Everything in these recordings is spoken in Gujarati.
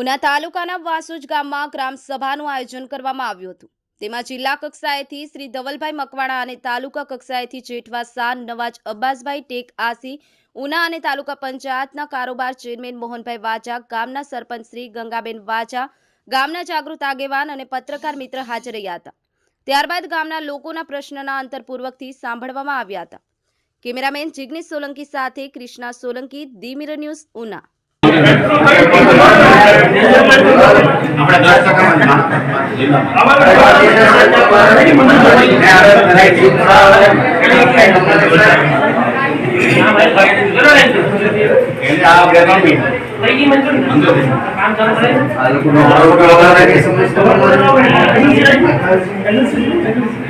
ઉના તાલુકાના વાસુજ ગામમાં ગ્રામ સભાનું આયોજન કરવામાં આવ્યું હતું. તેમાં જિલ્લા કક્ષાએથી શ્રી ધવલભાઈ મકવાણા અને તાલુકા કક્ષાએથી જેઠવા સાન નવાજ અબ્બાસભાઈ ટેક આસી, ઉના અને તાલુકા પંચાયતના કારોબાર ચેરમેન મોહનભાઈ વાજા, ગામના સરપંચ શ્રી ગંગાબેન વાજા, ગામના જાગૃત આગેવાન અને પત્રકાર મિત્ર હાજર રહ્યા હતા. ત્યારબાદ ગામના લોકોના પ્રશ્નના અંતરપૂર્વકથી સાંભળવામાં આવ્યા હતા. કેમેરામેન જિગ્નેશ સોલંકી સાથે Krishna Solanki the news, Una.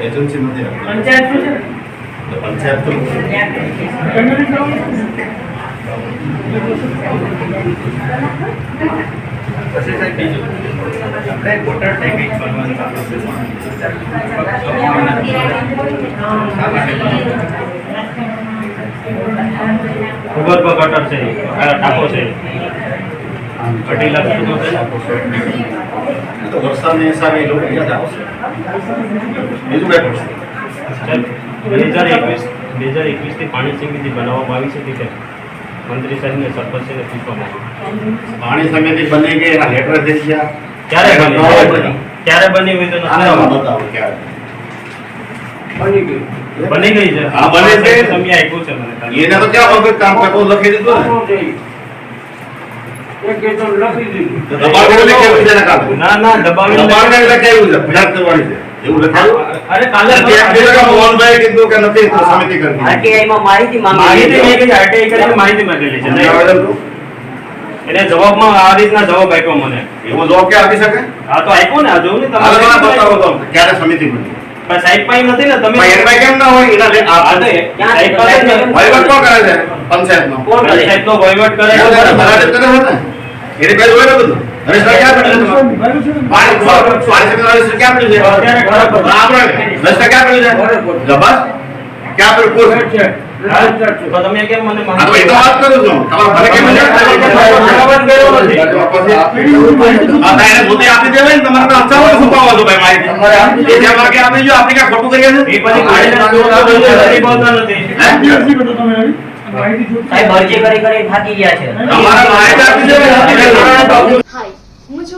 Agency નથી. પંચાયત તો પછી સાહેબ બીજું આપણે વોટર ટેકિંગ કરવાનું ચાલુ છે. ભૂગર્ભ ગટર છે આ ટાંકો છે. અઢી લાખ સુધીનો છે? તો વરસાદની હિસાબે એ લોકો યાદ આવશે? બીજું કઈ બે હજાર એકવીસ બે હજાર એકવીસથી પાણી સમિતિ બનાવવામાં આવી છે કે મંત્રી સાહેબને સરપંચને પૂછવામાં પાણી સમિતિ બની ગઈ એના લેટર થઈ ગયા ક્યારે બની? ક્યારે બની? હોય તો. બતાવો ક્યારે? બની ગઈ છે? હા, બને છે. તમે આપ્યું છે મને. એને તો ક્યાં વખત કામ કરતો લખી દીધું ને? તો દબાણ કરીને કેવું છે એના કામ ના ના દબાવી દબાણ લખાયું. છે ફરિયાદ કરવાની છે. એવું લખાયું? અરે કાલે નથી એમ કીધું કે મોહનભાઈ કીધું કે નથી તો સમિતિ કરવી RTI માં માહિતી માંગી માહિતી મેં કરીને માહિતી માંગેલી છે અમને આવેદન તો? એને જવાબમાં આ રીતના જવાબ આપ્યો મને. એવો જવાબ કે આપી શકે? આ તો આપ્યો ને આ જોયું ને તમારે બતાવો તો ક્યારે સમિતિ બની? પણ સાહેબ પાસે નથી ને તમે પણ એમાં કેમ ના હોય? એના લે- આ આ તો સાહેબ પાસે. વહીવટ કોણ કરે છે? પંચાયતમાં કોણ કરે? સાહેબ તો વહીવટ કરે છે. બરાબર. કરે છે ને? એને કઈ હોય ને બધું હરીશ ક્યાં પડ્યું છે પાણી પાણી સમિતિ ક્યાં પડ્યું છે. બરાબર ને? ક્યાં પડ્યું છે જબસ ક્યાં પડ્યું કોણ છે તમે કેમ મને હા તો વાત કરું છું તમારે ભલે કેમ તારે મુદ્દે આપી દેવાય ને તમારે તો છુપાવો છો ભાઈ માહિતી એ જેમ વાગે આપી જો આપણે ક્યાં ખોટું કરીએ એ પછી ગાડીના દોરડા નથી બોલતા સાહેબ અરજી કરી કરી થાકી ગયા છે તમારે માહિતી આપી દેવાય હાય હું છું